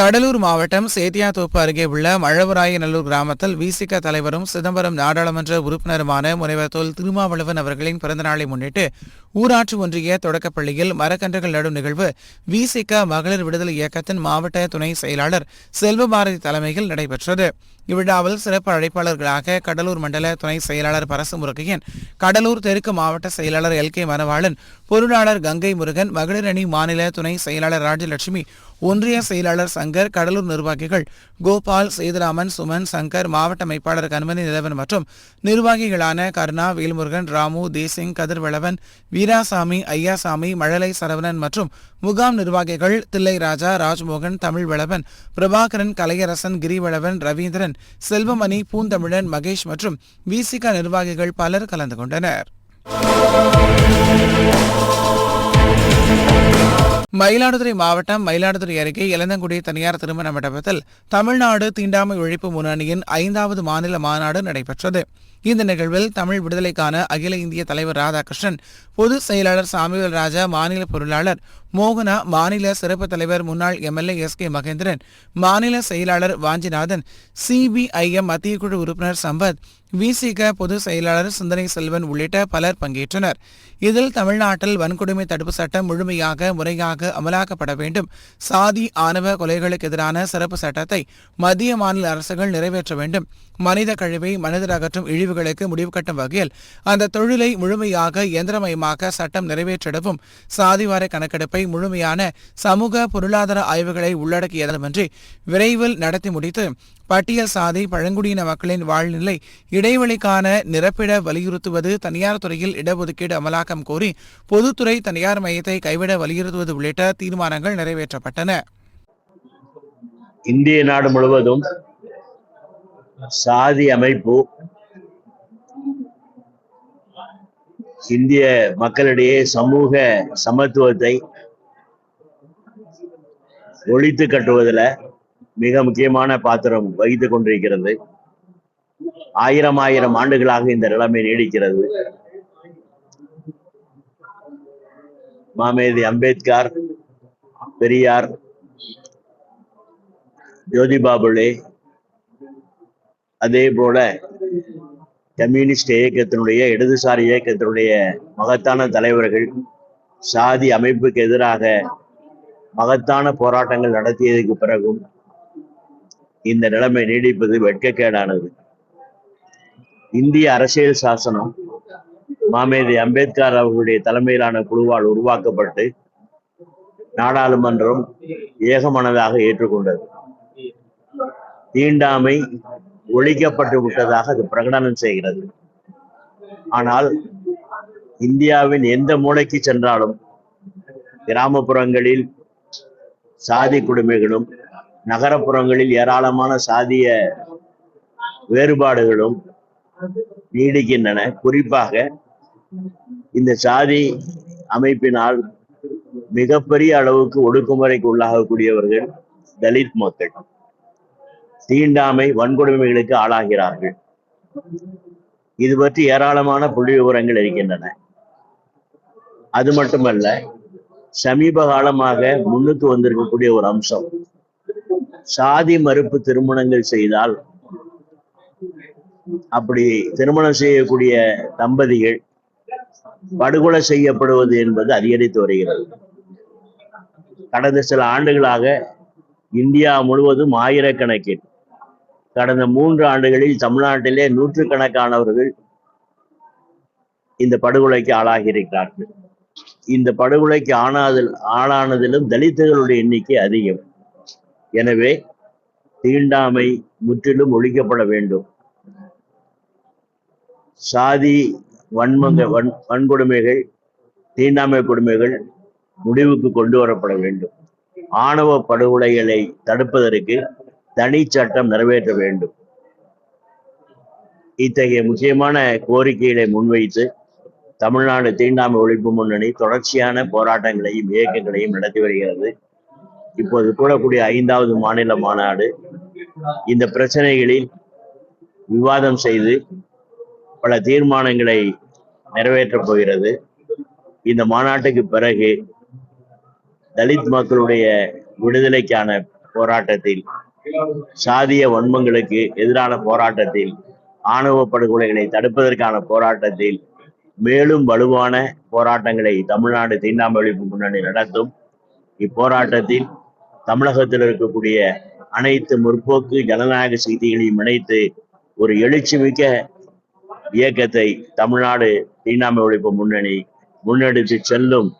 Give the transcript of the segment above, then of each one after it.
கடலூர் மாவட்டம் சேத்தியாத்தோப்பு அருகே உள்ள மழவராயநல்லூர் கிராமத்தில் விசிக தலைவரும் சிதம்பரம் நாடாளுமன்ற உறுப்பினருமான முனைவர் தொல் திருமாவளவன் அவர்களின் பிறந்தநாளை முன்னிட்டு ஊராட்சி ஒன்றிய தொடக்கப்பள்ளியில் மரக்கன்றுகள் நடும் நிகழ்வு விசிக மகளிர் விடுதலை இயக்கத்தின் மாவட்ட துணை செயலாளர் செல்வபாரதி தலைமையில் நடைபெற்றது. இவ்விழாவில் சிறப்பு அழைப்பாளர்களாக கடலூர் மண்டல துணை செயலாளர் பரசு முருகையன் கடலூர் தெற்கு மாவட்ட செயலாளர் எல். கே. மனவாளன் பொருளாளர் கங்கை முருகன் மகளிர் அணி மாநில துணை செயலாளர் ராஜலட்சுமி ஒன்றிய செயலாளர் சங்கர் கடலூர் நிர்வாகிகள் கோபால் சேதுராமன் சுமன் சங்கர் மாவட்ட அமைப்பாளர் கண்மணி நிலவன் மற்றும் நிர்வாகிகளான கருணா வேல்முருகன் ராமு தேசிங் கதிர்வளவன் வீராசாமி ஐயாசாமி மழலை சரவணன் மற்றும் முகாம் நிர்வாகிகள் தில்லை ராஜா ராஜ்மோகன் தமிழ்வளவன் பிரபாகரன் கலையரசன் கிரிவளவன் ரவீந்திரன் செல்வமணி பூந்தமிழன் மகேஷ் மற்றும் விசிக நிர்வாகிகள் பலர் கலந்து கொண்டனர். மயிலாடுதுறை மாவட்டம் மயிலாடுதுறை அருகே இளந்தங்குடி தனியார் திருமண மண்டபத்தில் தமிழ்நாடு தீண்டாமை ஒழிப்பு முன்னணியின் ஐந்தாவது மாநில மாநாடு நடைபெற்றது. இந்த நிகழ்வில் தமிழ் விடுதலைக்கான அகில இந்திய தலைவர் ராதாகிருஷ்ணன் பொதுச் செயலாளர் சாமுவேல் ராஜா மாநில பொருளாளர் மோகனா மாநில சிறப்பு தலைவர் முன்னாள் எம்எல்ஏ எஸ் கே மகேந்திரன் மாநில செயலாளர் வாஞ்சிநாதன் சிபிஐஎம் மத்திய குழு உறுப்பினர் சம்பத் விசிக பொதுச் செயலாளர் சிந்தனை செல்வன் உள்ளிட்ட பலர் பங்கேற்றனர். இதில் தமிழ்நாட்டில் வன்கொடுமை தடுப்பு சட்டம் முழுமையாக முறையாக அமலாக்கப்பட வேண்டும். சாதி ஆணவ கொலைகளுக்கு எதிரான சிறப்பு சட்டத்தை மத்திய மாநில அரசுகள் நிறைவேற்ற வேண்டும். மனித கழிவை மனிதர் அகற்றும் இழிவு இழிவுகளுக்கு முடிவு கட்டும் வகையில் அந்த தொழிலை முழுமையாக இயந்திரமயமாக்க சட்டம் நிறைவேற்றிடவும். சாதிவார கணக்கெடுப்பை முழுமையான சமூக பொருளாதார ஆய்வுகளை உள்ளடக்கியதுமின்றி விரைவில் நடத்தி முடித்து பட்டியல் சாதி பழங்குடியின மக்களின் வாழ்நிலை இடைவெளிக்கான நிரப்பிட வலியுறுத்துவது தனியார் துறையில் இடஒதுக்கீடு அமலாக்கம் கோரி பொதுத்துறை தனியார் மையத்தை கைவிட வலியுறுத்துவது உள்ளிட்ட தீர்மானங்கள் நிறைவேற்றப்பட்டன. இந்திய நாடு முழுவதும் சாதி அமைப்பு இந்திய மக்களிடையே சமூக சமத்துவத்தை ஒழித்து கட்டுவதில் மிக முக்கியமான பாத்திரம் வகித்துக் கொண்டிருக்கிறது. ஆயிரம் ஆயிரம் ஆண்டுகளாக இந்த நிலைமை நீடிக்கிறது. மாமேதி அம்பேத்கர் பெரியார் ஜோதிபாபுலே அதே போல கம்யூனிஸ்ட் இயக்கத்தினுடைய இடதுசாரி இயக்கத்தினுடைய மகத்தான தலைவர்கள் சாதி அமைப்புக்கு எதிராக மகத்தான போராட்டங்கள் நடத்தியதுக்கு பிறகும் இந்த நிலைமை நீடிப்பது வெட்கக்கேடானது. இந்திய அரசியல் சாசனம் மாமேதி அம்பேத்கர் அவர்களுடைய தலைமையிலான குழுவால் உருவாக்கப்பட்டு நாடாளுமன்றம் ஏகமனதாக ஏற்றுக்கொண்டது. தீண்டாமை ஒழிக்கப்பட்டு விட்டதாக அது பிரகடனம் செய்கிறது. ஆனால் இந்தியாவின் எந்த மூளைக்கு சென்றாலும் கிராமப்புறங்களில் சாதி கொடுமைகளும் நகரப்புறங்களில் ஏராளமான சாதிய வேறுபாடுகளும் நீடிக்கின்றன. குறிப்பாக இந்த சாதி அமைப்பினால் மிகப்பெரிய அளவுக்கு ஒடுக்குமுறைக்கு உள்ளாகக்கூடியவர்கள் தலித் மக்கள். தீண்டாமை வன்கொடுமைகளுக்கு ஆளாகிறார்கள். இது பற்றி ஏராளமான புள்ளி விவரங்கள் இருக்கின்றன. அது மட்டுமல்ல சமீப காலமாக முன்னுக்கு வந்திருக்கக்கூடிய ஒரு அம்சம் சாதி மறுப்பு திருமணங்கள் செய்தால் அப்படி திருமணம் செய்யக்கூடிய தம்பதிகள் படுகொலை செய்யப்படுவது என்பது அதிகரித்து வருகிறது. கடந்த சில ஆண்டுகளாக இந்தியா முழுவதும் ஆயிரக்கணக்கில் கடந்த மூன்று ஆண்டுகளில் தமிழ்நாட்டிலே நூற்றுக்கணக்கானவர்கள் இந்த படுகொலைக்கு ஆளாகியிருக்கிறார்கள். இந்த படுகொலைக்கு ஆனாதில் ஆளானதிலும் தலித்துகளுடைய எண்ணிக்கை அதிகம். எனவே தீண்டாமை முற்றிலும் ஒழிக்கப்பட வேண்டும். சாதி வன்மங்க வன் வன்கொடுமைகள் தீண்டாமை கொடுமைகள் முடிவுக்கு கொண்டு வரப்பட வேண்டும். ஆணவ படுகொலைகளை தடுப்பதற்கு தனி சட்டம் நிறைவேற்ற வேண்டும். இத்தகைய முக்கியமான கோரிக்கைகளை முன்வைத்து தமிழ்நாடு தீண்டாமை ஒழிப்பு முன்னணி தொடர்ச்சியான போராட்டங்களையும் இயக்கங்களையும் நடத்தி வருகிறது. இப்போது கூடக்கூடிய ஐந்தாவது மாநில மாநாடு இந்த பிரச்சனைகளில் விவாதம் செய்து பல தீர்மானங்களை நிறைவேற்றப் போகிறது. இந்த மாநாட்டுக்கு பிறகு தலித் மக்களுடைய விடுதலைக்கான போராட்டத்தில் சாதிய வன்மங்களுக்கு எதிரான போராட்டத்தில் ஆணவ படுகொலைகளை தடுப்பதற்கான போராட்டத்தில் மேலும் வலுவான போராட்டங்களை தமிழ்நாடு தீண்டாமை ஒழிப்பு முன்னணி நடத்தும். இப்போராட்டத்தில் தமிழகத்தில் இருக்கக்கூடிய அனைத்து முற்போக்கு ஜனநாயக செய்திகளையும் இணைத்து ஒரு எழுச்சிமிக்க இயக்கத்தை தமிழ்நாடு தீண்டாமை ஒழிப்பு முன்னணி முன்னெடுத்து செல்லும்.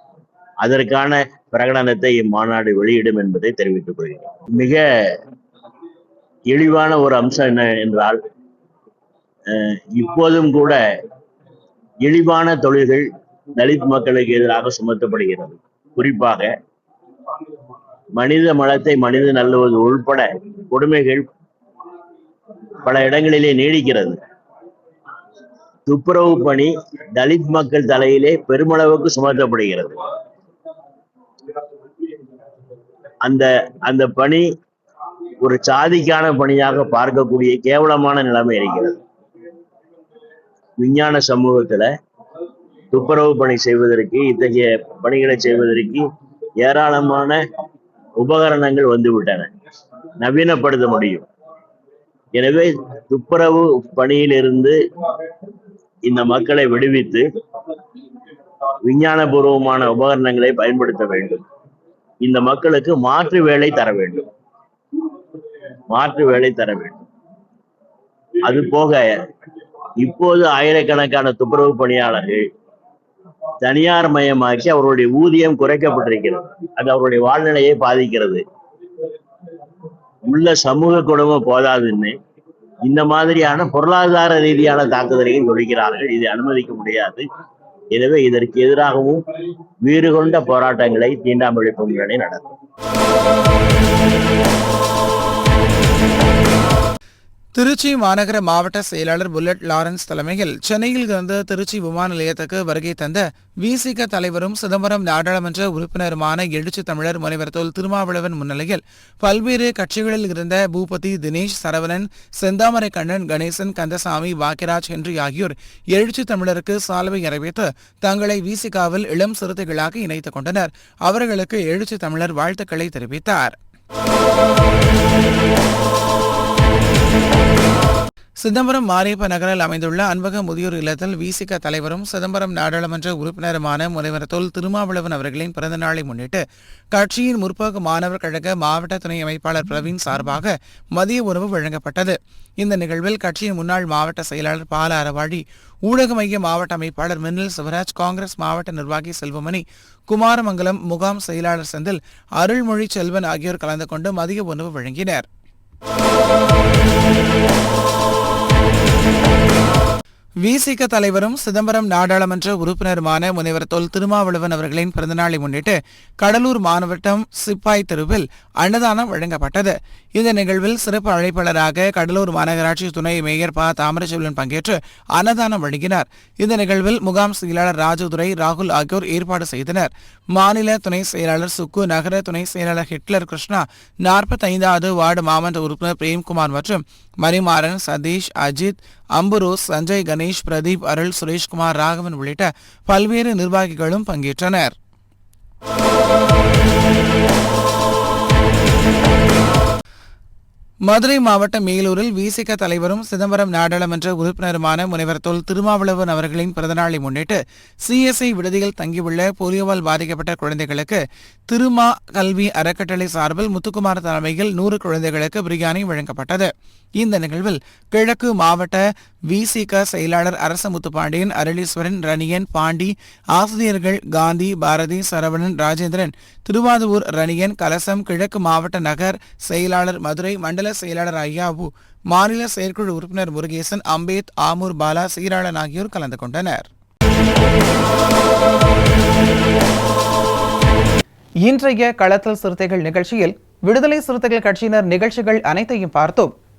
அதற்கான பிரகடனத்தை இம்மாநாடு வெளியிடும் என்பதை தெரிவித்துக் கொள்கிறேன். மிக இழிவான ஒரு அம்சம் என்ன என்றால் அஹ், இப்போதும் கூட இழிவான தொழில்கள் தலித் மக்களுக்கு எதிராக சுமத்தப்படுகிறது. குறிப்பாக மனித மலத்தை மனிதன் நல்லுவது உள்பட கொடுமைகள் பல இடங்களிலே நீடிக்கிறது. துப்புரவு பணி தலித் மக்கள் தலையிலே பெருமளவுக்கு சுமத்தப்படுகிறது. அந்த அந்த பணி ஒரு சாதிக்கான பணியாக பார்க்கக்கூடிய கேவலமான நிலைமை இருக்கிறது. விஞ்ஞான சமூகத்துல துப்புரவு பணி செய்வதற்கு இத்தகைய பணிகளை செய்வதற்கு ஏராளமான உபகரணங்கள் வந்துவிட்டன. நவீனப்படுத்த முடியும். எனவே துப்புரவு பணியிலிருந்து இந்த மக்களை விடுவித்து விஞ்ஞானபூர்வமான உபகரணங்களை பயன்படுத்த வேண்டும். இந்த மக்களுக்கு மாற்று வேலை தர வேண்டும். மாற்று வேலை தர வேண்டும். அது போக இப்போது ஆயிரக்கணக்கான துப்புரவு பணியாளர்கள் தனியார் மயமாக்கி அவருடைய ஊதியம் குறைக்கப்பட்டிருக்கிறது. அது அவருடைய வாழ்நிலையை பாதிக்கிறது. உள்ள சமூக குடும்பம் போதாதுன்னு இந்த மாதிரியான பொருளாதார ரீதியான தாக்குதலையும் தொழிக்கிறார்கள் இதை அனுமதிக்க முடியாது. எனவே இதற்கு எதிராகவும் வீறு கொண்ட போராட்டங்களை தீண்டாமல் ஒழிப்பு முன்னணி நடத்தும் திருச்சி மாநகர மாவட்ட செயலாளர் புல்லட் லாரன்ஸ் தலைமையில் சென்னையில் இருந்து திருச்சி விமான நிலையத்துக்கு வருகை தந்த விசிக தலைவரும் சிதம்பரம் நாடாளுமன்ற உறுப்பினருமான எழுச்சி தமிழர் முனைவர் தொல் திருமாவளவன் முன்னிலையில் பல்வேறு கட்சிகளில் இருந்த பூபதி தினேஷ் சரவணன் செந்தாமரை கண்ணன் கணேசன் கந்தசாமி வாக்கிராஜ் ஹென்றி ஆகியோர் எழுச்சி தமிழருக்கு சால்வை அறிவித்து தங்களை விசிகாவில் இளம் சிறுத்தைகளாக இணைத்துக் கொண்டனர். அவர்களுக்கு எழுச்சி தமிழர் வாழ்த்துக்களை தெரிவித்தார். Oh, சிதம்பரம் மாரியப்ப நகரில் அமைந்துள்ள அன்பக முதியோர் இல்லத்தில் விசிக தலைவரும் சிதம்பரம் நாடாளுமன்ற உறுப்பினருமான முனைவர் தொல் திருமாவளவன் அவர்களின் பிறந்த நாளை முன்னிட்டு கட்சியின் முற்போக்கு மாணவர் கழக மாவட்ட துணை அமைப்பாளர் பிரவீன் சார்பாக மதிய உணவு வழங்கப்பட்டது. இந்த நிகழ்வில் கட்சியின் முன்னாள் மாவட்ட செயலாளர் பால அறவாழி ஊடக மைய மாவட்ட அமைப்பாளர் மின்னல் சிவராஜ் காங்கிரஸ் மாவட்ட நிர்வாகி செல்வமணி குமாரமங்கலம் முகாம் செயலாளர் செந்தில் அருள்மொழி செல்வன் ஆகியோர் கலந்து கொண்டு மதிய உணவு வழங்கினர். விசிக தலைவரும் சிதம்பரம் நாடாளுமன்ற உறுப்பினருமான முனைவர் தொல் திருமாவளவன் அவர்களின் பிறந்தநாளை முன்னிட்டு கடலூர் மாவட்டம் சிப்பாய் தெருவில் அன்னதானம் வழங்கப்பட்டது. இந்த நிகழ்வில் சிறப்பு அழைப்பாளராக கடலூர் மாநகராட்சி துணை மேயர் ப. தாமரச்செல்வன் பங்கேற்று அன்னதானம் வழங்கினார். இந்த நிகழ்வில் முகாம் செயலாளர் ராஜதுரை ராகுல் ஆகியோர் ஏற்பாடு செய்தனர். மாநில துணை செயலாளர் சுக்கு நகர துணை செயலாளர் ஹிட்லர் கிருஷ்ணா நாற்பத்தைந்தாவது வார்டு மாமன்ற உறுப்பினர் பிரேம்குமார் மற்றும் மணிமாறன் சதீஷ் அஜித் அம்புரோஸ் சஞ்சய் கணேஷ் பிரதீப் அருள் சுரேஷ்குமார் ராகவன் உள்ளிட்ட பல்வேறு நிர்வாகிகளும் பங்கேற்றனர். மதுரை மாவட்டம் மேலூரில் விசிக தலைவரும் சிதம்பரம் நாடாளுமன்ற உறுப்பினருமான முனைவர் தொல் திருமாவளவன் அவர்களின் பிறந்தநாளை முன்னிட்டு சிஎஸ்ஐ விடுதியில் தங்கியுள்ள போலியோவால் பாதிக்கப்பட்ட குழந்தைகளுக்கு திருமா கல்வி அறக்கட்டளை சார்பில் முத்துக்குமார் தலைமையில் நூறு குழந்தைகளுக்கு பிரியாணி வழங்கப்பட்டது. இந்த நிகழ்வில் கிழக்கு மாவட்ட விசிக செயலாளர் அரச முத்துப்பாண்டியன் அருளீஸ்வரன் ரணியன் பாண்டி ஆசிரியர்கள் காந்தி பாரதி சரவணன் ராஜேந்திரன் திருவாதூர் ரணியன் கலசம் கிழக்கு மாவட்ட நகர் செயலாளர் மதுரை மண்டல செயலாளர் ஐயாவு மாநில செயற்குழு உறுப்பினர் முருகேசன் அம்பேத் ஆமூர் பாலா சீராளன் ஆகியோர் கலந்து கொண்டனர். இன்றைய களத்தல் சிறுத்தைகள் நிகழ்ச்சியில் விடுதலை சிறுத்தைகள் கட்சியினர் நிகழ்ச்சிகள் அனைத்தையும் பார்த்தோம்.